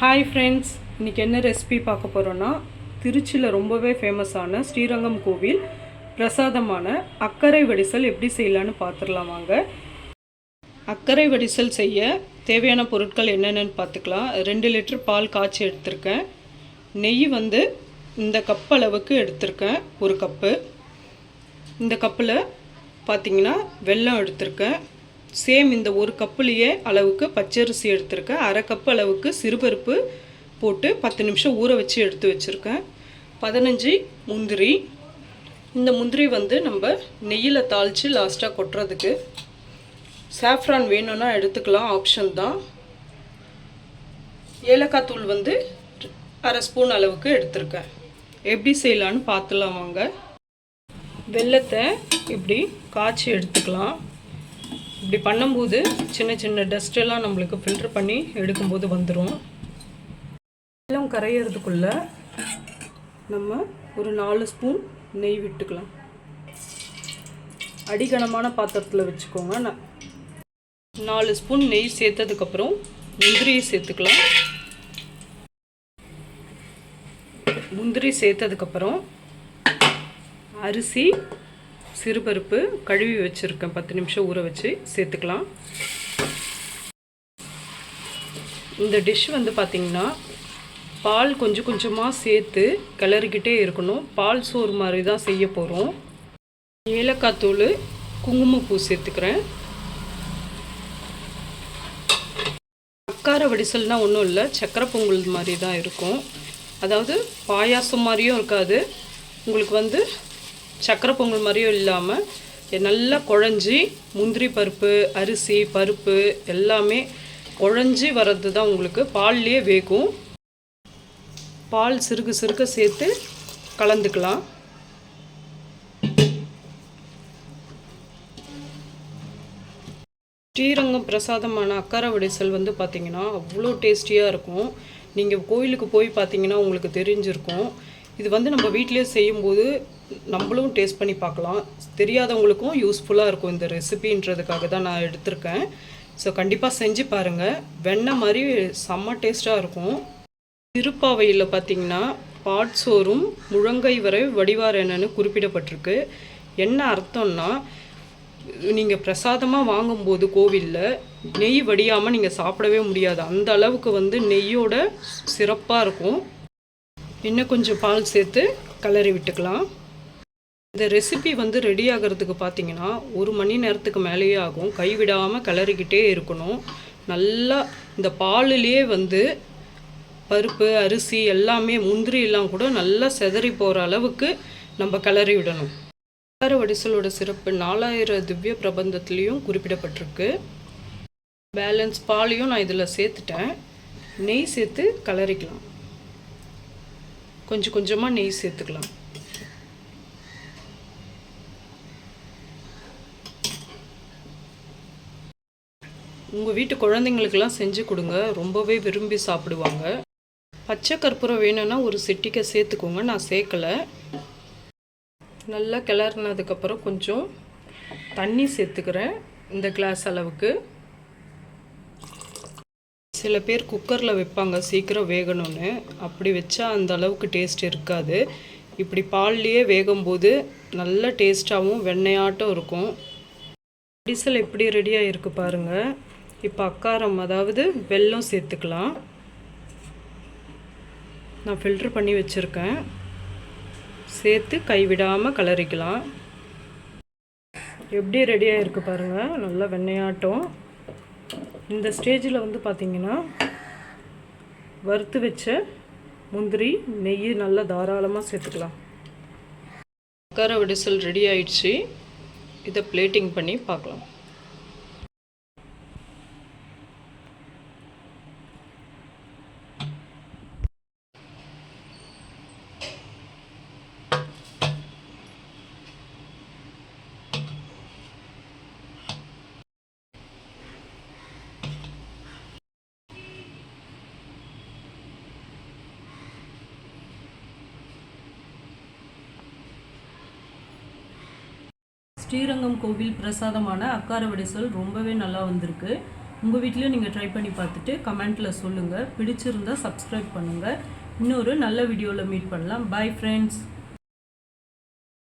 Hi friends இன்றைக்கி என்ன recipe பார்க்க போகிறோன்னா திருச்சியில் ரொம்பவே ஃபேமஸான ஸ்ரீரங்கம் கோவில் பிரசாதமான அக்கரை வடிசல் எப்படி செய்யலான்னு பார்த்துடலாம் வாங்க. அக்கரை வடிசல் செய்ய தேவையான பொருட்கள் என்னென்னு பார்த்துக்கலாம். ரெண்டு லிட்டர் பால் காய்ச்சி எடுத்திருக்கேன். நெய் வந்து இந்த கப் அளவுக்கு எடுத்திருக்கேன் ஒரு கப்பு. இந்த கப்பில் பார்த்திங்கன்னா வெல்லம் எடுத்திருக்கேன். சேம் இந்த ஒரு கப்புலேயே அளவுக்கு பச்சரிசி எடுத்திருக்கேன். அரை கப் அளவுக்கு சிறுபருப்பு போட்டு பத்து நிமிஷம் ஊற வச்சு எடுத்து வச்சுருக்கேன். பதினஞ்சு முந்திரி. இந்த முந்திரி வந்து நம்ம நெய்யில் தாளித்து லாஸ்ட்டாக கொட்டுறதுக்கு சாஃப்ரான் வேணும்னா எடுத்துக்கலாம் ஆப்ஷன் தான். ஏலக்காய் தூள் வந்து அரை ஸ்பூன் அளவுக்கு எடுத்திருக்கேன். எப்படி செய்யலான்னு பார்த்துலாம் வாங்க. வெள்ளத்தை இப்படி காய்ச்சி எடுத்துக்கலாம். இப்படி பண்ணும்போது சின்ன சின்ன டஸ்ட்டெல்லாம் நம்மளுக்கு ஃபில்டர் பண்ணி எடுக்கும்போது வந்துடும் வெள்ளம் கரையிறதுக்குள்ள நம்ம ஒரு நாலு ஸ்பூன் நெய் விட்டுக்கலாம். அடிகனமான பாத்திரத்தில் வச்சுக்கோங்க. நான் நாலு ஸ்பூன் நெய் சேர்த்ததுக்கப்புறம் முந்திரியை சேர்த்துக்கலாம். முந்திரி சேர்த்ததுக்கப்புறம் அரிசி சிறுபருப்பு கழுவி வச்சுருக்கேன். பத்து நிமிஷம் ஊற வச்சு சேர்த்துக்கலாம். இந்த டிஷ் வந்து பார்த்திங்கன்னா பால் கொஞ்சம் கொஞ்சமாக சேர்த்து கிளறிக்கிட்டே இருக்கணும். பால் சோறு மாதிரி தான் செய்ய போகிறோம் ஏலக்காய் தூள் குங்குமப்பூ சேர்த்துக்கிறேன். அக்கார வடிசல்னால் ஒன்றும் இல்லை சக்கரை பொங்கல் மாதிரி தான் இருக்கும். அதாவது பாயாசம் மாதிரியும் இருக்காது. உங்களுக்கு வந்து சக்கரை பொங்கல் மாதிரியும் இல்லாமல் நல்லா குழஞ்சி முந்திரி பருப்பு அரிசி பருப்பு எல்லாமே குழஞ்சி வர்றது தான் உங்களுக்கு பால்லையே வேகும். பால் சிறுக சிறுக சேர்த்து கலந்துக்கலாம். ஸ்ரீரங்கம் பிரசாதமான அக்கார வடிசல் வந்து பார்த்திங்கன்னா அவ்வளோ டேஸ்டியாக இருக்கும். நீங்கள் கோயிலுக்கு போய் பார்த்தீங்கன்னா உங்களுக்கு தெரிஞ்சிருக்கும். இது வந்து நம்ம வீட்டிலே செய்யும்போது நம்மளும் டேஸ்ட் பண்ணி பார்க்கலாம். தெரியாதவங்களுக்கும் யூஸ்ஃபுல்லாக இருக்கும் இந்த ரெசிபின்றதுக்காக தான் நான் எடுத்திருக்கேன். ஸோ கண்டிப்பாக செஞ்சு பாருங்கள் வெண்ணெய் மாதிரி செம்ம டேஸ்ட்டாக இருக்கும். திருப்பாவையில் பார்த்தீங்கன்னா பாட்சோறும் முழங்கை வரை வடிவார் என்னன்னு குறிப்பிடப்பட்டிருக்கு. என்ன அர்த்தம்னா நீங்கள் பிரசாதமாக வாங்கும்போது கோவிலில் நெய் வடியாமல் நீங்கள் சாப்பிடவே முடியாது. அந்த அளவுக்கு வந்து நெய்யோட சிறப்பாக இருக்கும். இன்னும் கொஞ்சம் பால் சேர்த்து கலரி விட்டுக்கலாம். இந்த ரெசிபி வந்து ரெடி ஆகிறதுக்கு பார்த்தீங்கன்னா ஒரு மணி நேரத்துக்கு மேலேயே ஆகும். கைவிடாமல் கிளறிக்கிட்டே இருக்கணும். நல்லா இந்த பாலிலேயே வந்து பருப்பு அரிசி எல்லாமே முந்திரி எல்லாம் கூட நல்லா செதறி போகிற அளவுக்கு நம்ம கிளறி விடணும். வேறு வடிசலோட சிறப்பு நாலாயிரம் திவ்ய பிரபந்தத்துலேயும் குறிப்பிடப்பட்டிருக்கு. பேலன்ஸ் பாலையும் நான் இதில் சேர்த்துட்டேன். நெய் சேர்த்து கலரிக்கலாம் கொஞ்சம் கொஞ்சமாக நெய் சேர்த்துக்கலாம். உங்கள் வீட்டு குழந்தைங்களுக்கெல்லாம் செஞ்சு கொடுங்க. ரொம்பவே விரும்பி சாப்பிடுவாங்க. பச்சை கற்பூரம் வேணும்னா ஒரு சிட்டிக்கை சேர்த்துக்கோங்க. நான் சேர்க்கலை. நல்லா கிளறினதுக்கப்புறம் கொஞ்சம் தண்ணி சேர்த்துக்கிறேன். இந்த கிளாஸ் அளவுக்கு. சில பேர் குக்கரில் வைப்பாங்க சீக்கிரம் வேகணும்னு. அப்படி வச்சா அந்த அளவுக்கு டேஸ்ட் இருக்காது. இப்படி பால்லையே வேகும்போது நல்ல டேஸ்ட்டாகவும் வெண்ணையாட்டம் இருக்கும். டிசல் எப்படி ரெடியாக இருக்குது பாருங்கள் இப்போ அக்காரம் அதாவது வெல்லம் சேர்த்துக்கலாம். நான் ஃபில்ட்ரு பண்ணி வச்சுருக்கேன். சேர்த்து கைவிடாமல் கலரிக்கலாம். எப்படி ரெடியாக இருக்குது பாருங்கள் நல்லா வெண்ணையாட்டம். இந்த ஸ்டேஜில் வந்து பார்த்திங்கன்னா வறுத்து வச்ச முந்திரி நெய் நல்லா தாராளமாக சேர்த்துக்கலாம். அக்கார விடிசல் ரெடி ஆயிடுச்சு. இதை பிளேட்டிங் பண்ணி பார்க்கலாம். ஸ்ரீரங்கம் கோவில் பிரசாதமான அக்கார வடிசல் ரொம்பவே நல்லா வந்திருக்கு. உங்கள் வீட்லேயும் நீங்கள் ட்ரை பண்ணி பார்த்துட்டு கமெண்ட்டில் சொல்லுங்கள் பிடிச்சிருந்தா சப்ஸ்கிரைப் பண்ணுங்கள் இன்னொரு நல்ல வீடியோவில் மீட் பண்ணலாம். Bye friends